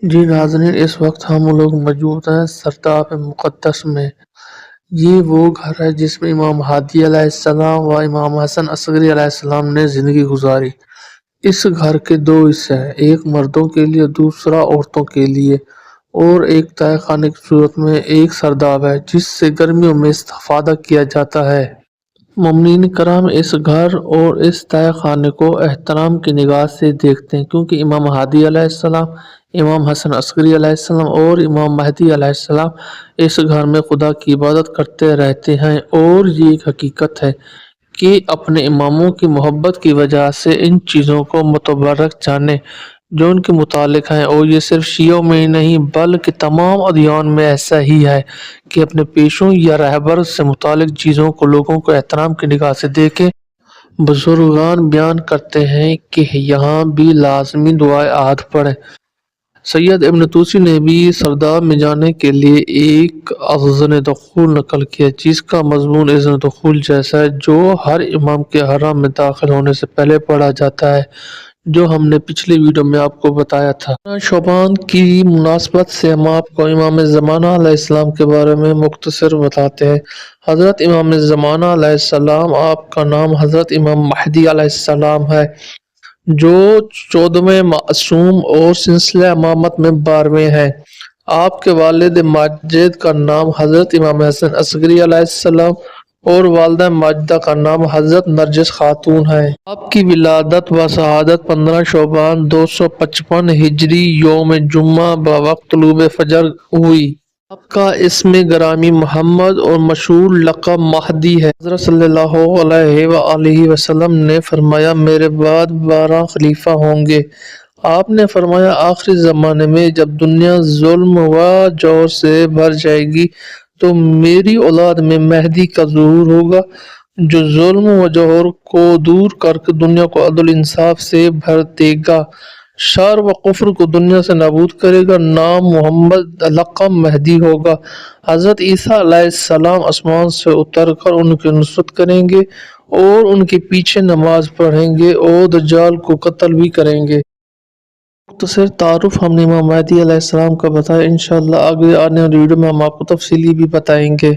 جی ناظرین، اس وقت ہم لوگ موجود ہیں سرداب مقدس میں۔ یہ وہ گھر ہے جس میں امام حادی علیہ السلام و امام حسن عصغری علیہ السلام نے زندگی گزاری۔ اس گھر کے دو حصے ہیں، ایک مردوں کے لیے، دوسرا عورتوں کے لیے۔ اور ایک تہ خانے کی صورت میں ایک سرداب ہے، جس سے گرمیوں میں استفادہ کیا جاتا ہے۔ ممنین کرام اس گھر اور اس تہ خانے کو احترام کی نگاہ سے دیکھتے ہیں، کیونکہ امام حادی علیہ السلام، امام حسن عصغری علیہ السلام اور امام مہدی علیہ السلام اس گھر میں خدا کی عبادت کرتے رہتے ہیں۔ اور یہ ایک حقیقت ہے کہ اپنے اماموں کی محبت کی وجہ سے ان چیزوں کو متبرک جانے جو ان کے متعلق ہیں اور یہ صرف شیعوں میں ہی نہیں، بلکہ تمام ادیان میں ایسا ہی ہے کہ اپنے پیشوں یا رہبر سے متعلق چیزوں کو لوگوں کو احترام کی نگاہ سے دیکھیں۔ بزرگان بیان کرتے ہیں کہ یہاں بھی لازمی دعائے آدھ پڑھیں سید ابن توسی نے بھی سرداب میں جانے کے لیے ایک اذن دخول نقل کیا، جس کا مضمون اذن دخول جیسا ہے، جو ہر امام کے حرام میں داخل ہونے سے پہلے پڑھا جاتا ہے۔ جو ہم نے پچھلی ویڈیو میں آپ کو بتایا تھا۔ شعبان کی مناسبت سے ہم آپ کو امام زمانہ علیہ السلام کے بارے میں مختصر بتاتے ہیں۔ حضرت امام زمانہ علیہ السلام، آپ کا نام حضرت امام مہدی علیہ السلام ہے، جو چودہویں معصوم اور سلسلہ امامت میں بارہویں ہیں۔ آپ کے والد ماجد کا نام حضرت امام حسن عصغری علیہ السلام اور والدہ ماجدہ کا نام حضرت نرجس خاتون ہے۔ آپ کی ولادت و شہادت پندرہ شعبان دو سو پچپن ہجری یوم جمعہ بوقت طلوع فجر ہوئی۔ آپ کا اسم گرامی محمد اور مشہور لقب مہدی ہے۔ حضرت صلی اللہ علیہ وآلہ وسلم نے فرمایا، میرے بعد بارہ خلیفہ ہوں گے۔ آپ نے فرمایا، آخری زمانے میں جب دنیا ظلم و جور سے بھر جائے گی تو میری اولاد میں مہدی کا ظہور ہوگا، جو ظلم و جور کو دور کر کے دنیا کو عدل انصاف سے بھر دے گا۔ شر و کفر کو دنیا سے نابود کرے گا۔ نام محمد لقب مہدی ہوگا۔ حضرت عیسیٰ علیہ السلام اسمان سے اتر کر ان کی نصرت کریں گے اور ان کے پیچھے نماز پڑھیں گے اور دجال کو قتل بھی کریں گے۔ مختصر تعارف ہم نے امام مہدی علیہ السلام کا بتایا، انشاءاللہ آگے آنے والی ویڈیو میں ہم آپ کو تفصیلی بھی بتائیں گے۔